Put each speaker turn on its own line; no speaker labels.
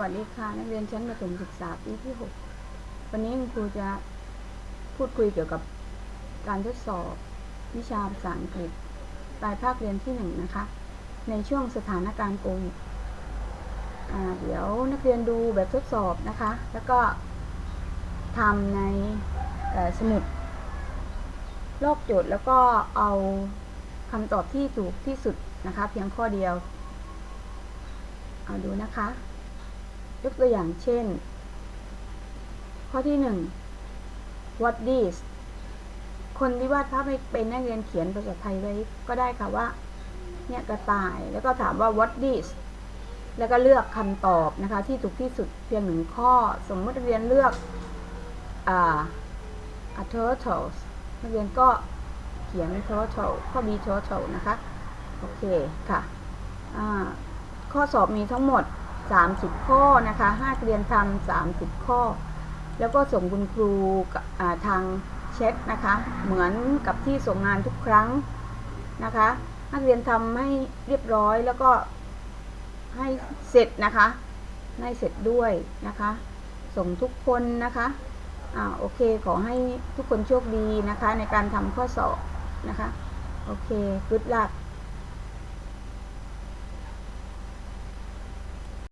วัสดีค่ะ นักเรียนชั้นประถมศึกษาปีที่ 6 วันนี้คุณครูจะพูดคุยเกี่ยวกับการทดสอบวิชาภาษาอังกฤษปลายภาคเรียนที่ 1 นะคะ ในช่วงสถานการณ์โควิดเดี๋ยวนักเรียนดูแบบทดสอบนะคะ แล้วก็ทำในสมุดลอกโจทย์แล้วก็เอาคำตอบที่ถูกที่สุดนะคะ เพียงข้อเดียว เอาดูนะคะ ยกตัวอย่างเช่น ข้อที่หนึ่ง what this คนที่วาดภาพไม่เป็นนักเรียนเขียนภาษาไทยไว้ก็ได้ค่ะว่า เนี่ยกระต่ายแล้วก็ถามว่า what this แล้วก็เลือกคำตอบนะคะที่ถูกที่สุดเพียงหนึ่งข้อ สมมตินักเรียนเลือกอ่า a turtle นักเรียนก็เขียน turtle ข้อ b turtle นะคะ โอเคค่ะ ข้อสอบมีทั้งหมด 30 ข้อนะคะห้นักเรียนทำ30 ข้อ แล้วก็ส่งคุณครูทางแชทนะคะ เหมือนกับที่ส่งงานทุกครั้งนะคะนักเรียนทำให้เรียบร้อยแล้วก็ให้เสร็จนะคะ ให้เสร็จด้วยนะคะ ส่งทุกคนนะคะอ่าโอเคขอให้ทุกคนโชคดีนะคะ ในการทำข้อสอบนะคะ โอเค good luck